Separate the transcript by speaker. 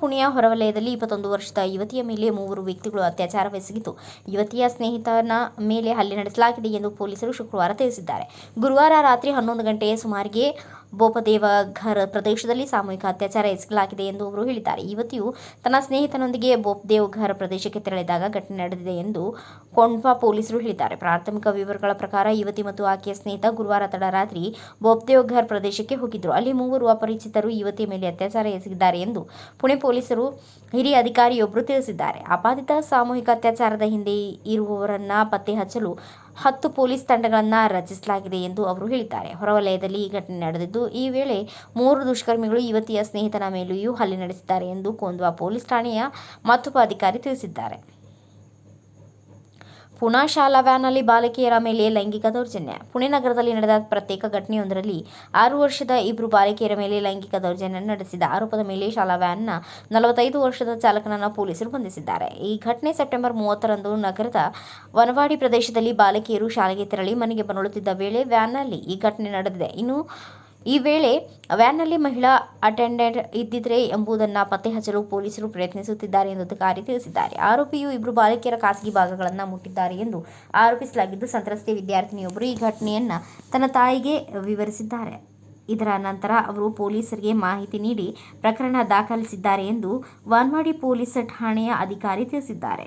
Speaker 1: ಪುಣೆಯ ಹೊರವಲಯದಲ್ಲಿ ಇಪ್ಪತ್ತೊಂದು ವರ್ಷದ ಯುವತಿಯ ಮೇಲೆ ಮೂವರು ವ್ಯಕ್ತಿಗಳು ಅತ್ಯಾಚಾರವೆಸಗಿದ್ದು ಯುವತಿಯ ಸ್ನೇಹಿತನ ಮೇಲೆ ಹಲ್ಲೆ ನಡೆಸಲಾಗಿದೆ ಎಂದು ಪೊಲೀಸರು ಶುಕ್ರವಾರ ತಿಳಿಸಿದ್ದಾರೆ. ಗುರುವಾರ ರಾತ್ರಿ ಹನ್ನೊಂದು ಗಂಟೆಯ ಸುಮಾರಿಗೆ ಬೋಪದೇವ ಘರ್ ಪ್ರದೇಶದಲ್ಲಿ ಸಾಮೂಹಿಕ ಅತ್ಯಾಚಾರ ಎಸಗಲಾಗಿದೆ ಎಂದು ಅವರು ಹೇಳಿದ್ದಾರೆ. ಯುವತಿಯು ತನ್ನ ಸ್ನೇಹಿತನೊಂದಿಗೆ ಬೋಪ್ದೇವ್ ಘರ್ ಪ್ರದೇಶಕ್ಕೆ ತೆರಳಿದಾಗ ಘಟನೆ ನಡೆದಿದೆ ಎಂದು ಕೊಂಡ್ವಾ ಪೊಲೀಸರು ಹೇಳಿದ್ದಾರೆ. ಪ್ರಾಥಮಿಕ ವಿವರಗಳ ಪ್ರಕಾರ ಯುವತಿ ಮತ್ತು ಆಕೆಯ ಸ್ನೇಹಿತ ಗುರುವಾರ ತಡರಾತ್ರಿ ಬೋಪ್ದೇವ್ ಘರ್ ಪ್ರದೇಶಕ್ಕೆ ಹೋಗಿದ್ದರು ಅಲ್ಲಿ ಮೂವರು ಅಪರಿಚಿತರು ಯುವತಿಯ ಮೇಲೆ ಅತ್ಯಾಚಾರ ಎಸಗಿದ್ದಾರೆ ಎಂದು ಪುಣೆ ಪೊಲೀಸರು ಹಿರಿಯ ಅಧಿಕಾರಿಯೊಬ್ಬರು ತಿಳಿಸಿದ್ದಾರೆ. ಆಪಾದಿತ ಸಾಮೂಹಿಕ ಅತ್ಯಾಚಾರದ ಹಿಂದೆ ಇರುವವರನ್ನ ಪತ್ತೆ ಹಚ್ಚಲು ಹತ್ತು ಪೊಲೀಸ್ ತಂಡಗಳನ್ನು ರಚಿಸಲಾಗಿದೆ ಎಂದು ಅವರು ಹೇಳಿದ್ದಾರೆ. ಹೊರವಲಯದಲ್ಲಿ ಈ ಘಟನೆ ನಡೆದಿದ್ದು, ಈ ವೇಳೆ ಮೂರು ದುಷ್ಕರ್ಮಿಗಳು ಯುವತಿಯ ಸ್ನೇಹಿತನ ಮೇಲೆಯೂ ಹಲ್ಲೆ ನಡೆಸಿದ್ದಾರೆ ಎಂದು ಕೊಂದ್ವಾ ಪೊಲೀಸ್ ಠಾಣೆಯ ಮತ್ತೊಬ್ಬ ಅಧಿಕಾರಿ ತಿಳಿಸಿದ್ದಾರೆ. ಪುಣಾ ಶಾಲಾ ವ್ಯಾನ್ನಲ್ಲಿ ಬಾಲಕಿಯರ ಮೇಲೆ ಲೈಂಗಿಕ ದೌರ್ಜನ್ಯ. ಪುಣೆ ನಗರದಲ್ಲಿ ನಡೆದ ಪ್ರತ್ಯೇಕ ಘಟನೆಯೊಂದರಲ್ಲಿ ಆರು ವರ್ಷದ ಇಬ್ಬರು ಬಾಲಕಿಯರ ಮೇಲೆ ಲೈಂಗಿಕ ದೌರ್ಜನ್ಯ ನಡೆಸಿದ ಆರೋಪದ ಮೇಲೆ ಶಾಲಾ ವ್ಯಾನ್ನ ನಲವತ್ತೈದು ವರ್ಷದ ಚಾಲಕನನ್ನು ಪೊಲೀಸರು ಬಂಧಿಸಿದ್ದಾರೆ. ಈ ಘಟನೆ ಸೆಪ್ಟೆಂಬರ್ ಮೂವತ್ತರಂದು ನಗರದ ವನವಾಡಿ ಪ್ರದೇಶದಲ್ಲಿ ಬಾಲಕಿಯರು ಶಾಲೆಗೆ ತೆರಳಿ ಮನೆಗೆ ಬರಳುತ್ತಿದ್ದ ವೇಳೆ ವ್ಯಾನ್ನಲ್ಲಿ ಈ ಘಟನೆ ನಡೆದಿದೆ. ಇನ್ನು ಈ ವೇಳೆ ವ್ಯಾನ್ನಲ್ಲಿ ಮಹಿಳಾ ಅಟೆಂಡೆಂಟ್ ಇದ್ದಿದ್ರೆ ಎಂಬುದನ್ನು ಪತ್ತೆ ಹಚ್ಚಲು ಪೊಲೀಸರು ಪ್ರಯತ್ನಿಸುತ್ತಿದ್ದಾರೆ ಎಂದು ಅಧಿಕಾರಿ ತಿಳಿಸಿದ್ದಾರೆ. ಆರೋಪಿಯು ಇಬ್ಬರು ಬಾಲಕಿಯರ ಖಾಸಗಿ ಭಾಗಗಳನ್ನು ಮುಟ್ಟಿದ್ದಾರೆ ಎಂದು ಆರೋಪಿಸಲಾಗಿದ್ದು, ಸಂತ್ರಸ್ತೆ ವಿದ್ಯಾರ್ಥಿನಿಯೊಬ್ಬರು ಈ ಘಟನೆಯನ್ನು ತನ್ನ ತಾಯಿಗೆ ವಿವರಿಸಿದ್ದಾರೆ. ಇದರ ನಂತರ ಅವರು ಪೊಲೀಸರಿಗೆ ಮಾಹಿತಿ ನೀಡಿ ಪ್ರಕರಣ ದಾಖಲಿಸಿದ್ದಾರೆ ಎಂದು ವಾನ್ವಾಡಿ ಪೊಲೀಸ್ ಠಾಣೆಯ ಅಧಿಕಾರಿ ತಿಳಿಸಿದ್ದಾರೆ.